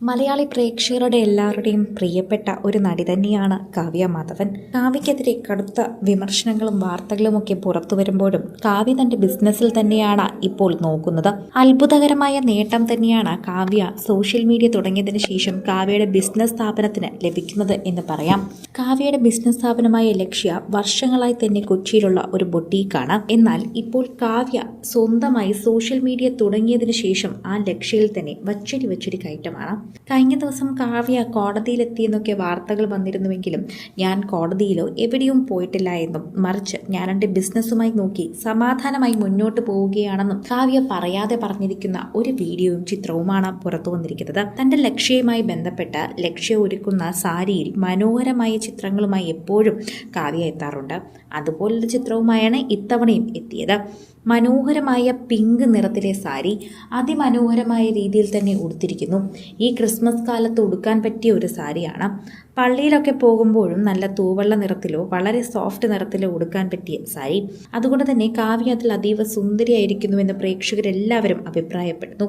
മലയാളി പ്രേക്ഷകരുടെ എല്ലാവരുടെയും പ്രിയപ്പെട്ട ഒരു നടി തന്നെയാണ് കാവ്യ മാധവൻ. കാവ്യക്കെതിരെ കടുത്ത വിമർശനങ്ങളും വാർത്തകളും ഒക്കെ പുറത്തു വരുമ്പോഴും കാവ്യ തന്റെ ബിസിനസ്സിൽ തന്നെയാണ് ഇപ്പോൾ നോക്കുന്നത്. അത്ഭുതകരമായ നേട്ടം തന്നെയാണ് കാവ്യ സോഷ്യൽ മീഡിയ തുടങ്ങിയതിന് ശേഷം കാവ്യയുടെ ബിസിനസ് സ്ഥാപനത്തിന് ലഭിക്കുന്നത് എന്ന് പറയാം. കാവ്യയുടെ ബിസിനസ് സ്ഥാപനമായ ലക്ഷ്യ വർഷങ്ങളായി തന്നെ കൊച്ചിയിലുള്ള ഒരു ബൊട്ടീക്കാണ്. എന്നാൽ ഇപ്പോൾ കാവ്യ സ്വന്തമായി സോഷ്യൽ മീഡിയ തുടങ്ങിയതിനു ശേഷം ആ ലക്ഷ്യയിൽ തന്നെ വച്ചടി വച്ചടി കയറ്റമാണ്. കഴിഞ്ഞ ദിവസം കാവ്യ കോടതിയിലെത്തിയെന്നൊക്കെ വാർത്തകൾ വന്നിരുന്നുവെങ്കിലും ഞാൻ കോടതിയിലോ എവിടെയും പോയിട്ടില്ല എന്നും മറിച്ച് ഞാൻ എന്റെ ബിസിനസ്സുമായി നോക്കി സമാധാനമായി മുന്നോട്ട് പോവുകയാണെന്നും കാവ്യ പറയാതെ പറഞ്ഞിരിക്കുന്ന ഒരു വീഡിയോയും ചിത്രവുമാണ് പുറത്തു വന്നിരിക്കുന്നത്. തന്റെ ലക്ഷ്യവുമായി ബന്ധപ്പെട്ട് ലക്ഷ്യം ഒരുക്കുന്ന സാരിയിൽ മനോഹരമായ ചിത്രങ്ങളുമായി എപ്പോഴും കാവ്യ എത്താറുണ്ട്. അതുപോലൊരു ചിത്രവുമായാണ് ഇത്തവണയും എത്തിയത്. മനോഹരമായ പിങ്ക് നിറത്തിലെ സാരി അതിമനോഹരമായ രീതിയിൽ തന്നെ ഉടുത്തിരിക്കുന്നു. ഈ ക്രിസ്മസ് കാലത്ത് ഉടുക്കാൻ പറ്റിയ ഒരു സാരിയാണ്. പള്ളിയിലൊക്കെ പോകുമ്പോഴും നല്ല തൂവെള്ള നിറത്തിലോ വളരെ സോഫ്റ്റ് നിറത്തിലോ ഉടുക്കാൻ പറ്റിയ സാരി. അതുകൊണ്ട് തന്നെ കാവ്യ അതിൽ അതീവ സുന്ദരിയായിരിക്കുന്നുവെന്ന് പ്രേക്ഷകരെല്ലാവരും അഭിപ്രായപ്പെടുന്നു.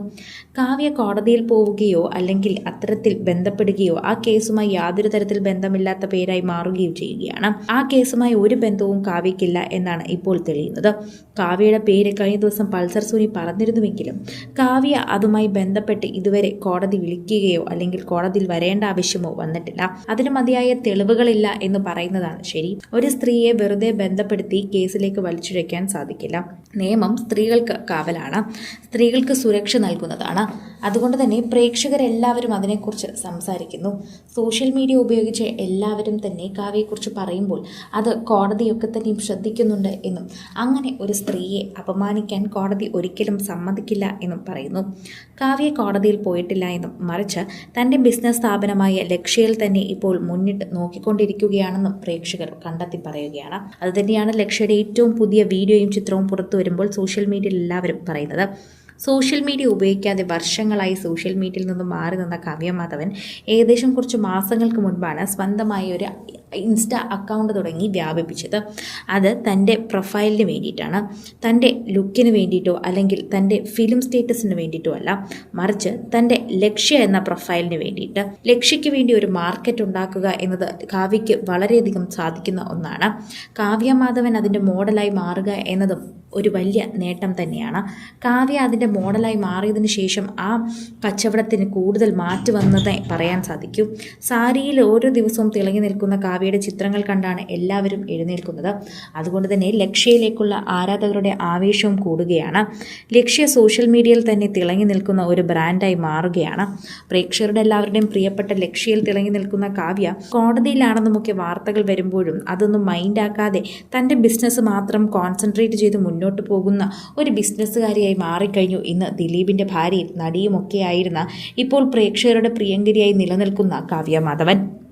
കാവ്യ കോടതിയിൽ പോവുകയോ അല്ലെങ്കിൽ അത്തരത്തിൽ ബന്ധപ്പെടുകയോ ആ കേസുമായി യാതൊരു തരത്തിൽ ബന്ധമില്ലാത്ത പേരായി മാറുകയും ചെയ്യുകയാണ്. ആ കേസുമായി ഒരു ബന്ധവും കാവ്യക്കില്ല എന്നാണ് ഇപ്പോൾ തെളിയുന്നത്. കാവ്യയുടെ പേര് കഴിഞ്ഞ ദിവസം പൾസർ സൂരി പറഞ്ഞിരുന്നുവെങ്കിലും കാവ്യ അതുമായി ബന്ധപ്പെട്ട് ഇതുവരെ കോടതി വിളിക്കുകയോ അല്ലെങ്കിൽ കോടതിയിൽ വരേണ്ട ആവശ്യമോ വന്നിട്ടില്ല. അതിന് മതിയായ തെളിവുകളില്ല എന്ന് പറയുന്നതാണ് ശരി. ഒരു സ്ത്രീയെ വെറുതെ ബന്ധപ്പെടുത്തി കേസിലേക്ക് വലിച്ചിഴയ്ക്കാൻ സാധിക്കില്ല. നിയമം സ്ത്രീകൾക്ക് കാവലാണ്. സ്ത്രീകൾക്ക് സുരക്ഷ നൽകുന്നതാണ്. അതുകൊണ്ട് തന്നെ പ്രേക്ഷകരെല്ലാവരും അതിനെക്കുറിച്ച് സംസാരിക്കുന്നു. സോഷ്യൽ മീഡിയ ഉപയോഗിച്ച് എല്ലാവരും തന്നെ കാവ്യയെക്കുറിച്ച് പറയുമ്പോൾ അത് കോടതിയൊക്കെ തന്നെയും ശ്രദ്ധിക്കുന്നുണ്ട് എന്നും അങ്ങനെ ഒരു സ്ത്രീയെ അപമാനിക്കാൻ കോടതി ഒരിക്കലും സമ്മതിക്കില്ല എന്നും പറയുന്നു. കാവ്യ കോടതിയിൽ പോയിട്ടില്ല എന്നും മറിച്ച് തന്റെ ബിസിനസ് സ്ഥാപനമായ ലക്ഷ്യയിൽ തന്നെ ഇപ്പോൾ മുന്നിട്ട് നോക്കിക്കൊണ്ടിരിക്കുകയാണെന്നും പ്രേക്ഷകർ കണ്ടെത്തി പറയുകയാണ്. അതുതന്നെയാണ് ലക്ഷ്യയുടെ ഏറ്റവും പുതിയ വീഡിയോയും ചിത്രവും പുറത്തു വരുമ്പോൾ സോഷ്യൽ മീഡിയയിൽ എല്ലാവരും പറയുന്നത്. സോഷ്യൽ മീഡിയ ഉപയോഗിക്കാതെ വർഷങ്ങളായി സോഷ്യൽ മീഡിയയിൽ നിന്ന് മാറി നിന്ന കാവ്യ മാധവൻ ഏകദേശം കുറച്ച് മാസങ്ങൾക്ക് മുൻപാണ് സ്വന്തമായി ഒരു ഇൻസ്റ്റ അക്കൗണ്ട് തുടങ്ങി വ്യാപിപ്പിച്ചത്. അത് തന്റെ പ്രൊഫൈലിന് വേണ്ടിയിട്ടാണ്. തന്റെ ലുക്കിന് വേണ്ടിയിട്ടോ അല്ലെങ്കിൽ തന്റെ ഫിലിം സ്റ്റേറ്റസിന് വേണ്ടിയിട്ടോ അല്ല മറിച്ച് തന്റെ ലക്ഷ്യ എന്ന പ്രൊഫൈലിന് വേണ്ടിയിട്ട്. ലക്ഷ്യയ്ക്ക് വേണ്ടി ഒരു മാർക്കറ്റ് ഉണ്ടാക്കുക എന്നത് കാവ്യയ്ക്ക് വളരെയധികം സാധിക്കുന്ന ഒന്നാണ്. കാവ്യ മാധവൻ അതിന്റെ മോഡലായി മാറുക എന്നതും ഒരു വലിയ നേട്ടം തന്നെയാണ്. കാവ്യ അതിന്റെ മോഡലായി മാറിയതിന് ശേഷം ആ കച്ചവടത്തിന് കൂടുതൽ മാറ്റി വന്നതേ പറയാൻ സാധിക്കും. സാരിയിൽ ഓരോ ദിവസവും തിളങ്ങി നിൽക്കുന്ന കാവ്യയുടെ ചിത്രങ്ങൾ കണ്ടാണ് എല്ലാവരും എഴുന്നേൽക്കുന്നത്. അതുകൊണ്ട് തന്നെ ലക്ഷ്യയിലേക്കുള്ള ആരാധകരുടെ ആവേശവും കൂടുകയാണ്. ലക്ഷ്യ സോഷ്യൽ മീഡിയയിൽ തന്നെ തിളങ്ങി നിൽക്കുന്ന ഒരു ബ്രാൻഡായി മാറുകയാണ്. പ്രേക്ഷകരുടെ എല്ലാവരുടെയും പ്രിയപ്പെട്ട ലക്ഷ്യയിൽ തിളങ്ങി നിൽക്കുന്ന കാവ്യ കോടതിയിലാണെന്നുമൊക്കെ വാർത്തകൾ വരുമ്പോഴും അതൊന്നും മൈൻഡാക്കാതെ തന്റെ ബിസിനസ് മാത്രം കോൺസെൻട്രേറ്റ് ചെയ്ത് മുന്നോട്ട് പോകുന്ന ഒരു ബിസിനസ്സുകാരിയായി മാറിക്കഴിഞ്ഞു ഇന്ന് ദിലീപിന്റെ ഭാര്യയും നടിയുമൊക്കെയായിരുന്ന ഇപ്പോൾ പ്രേക്ഷകരുടെ പ്രിയങ്കരിയായി നിലനിൽക്കുന്ന കാവ്യ മാധവൻ.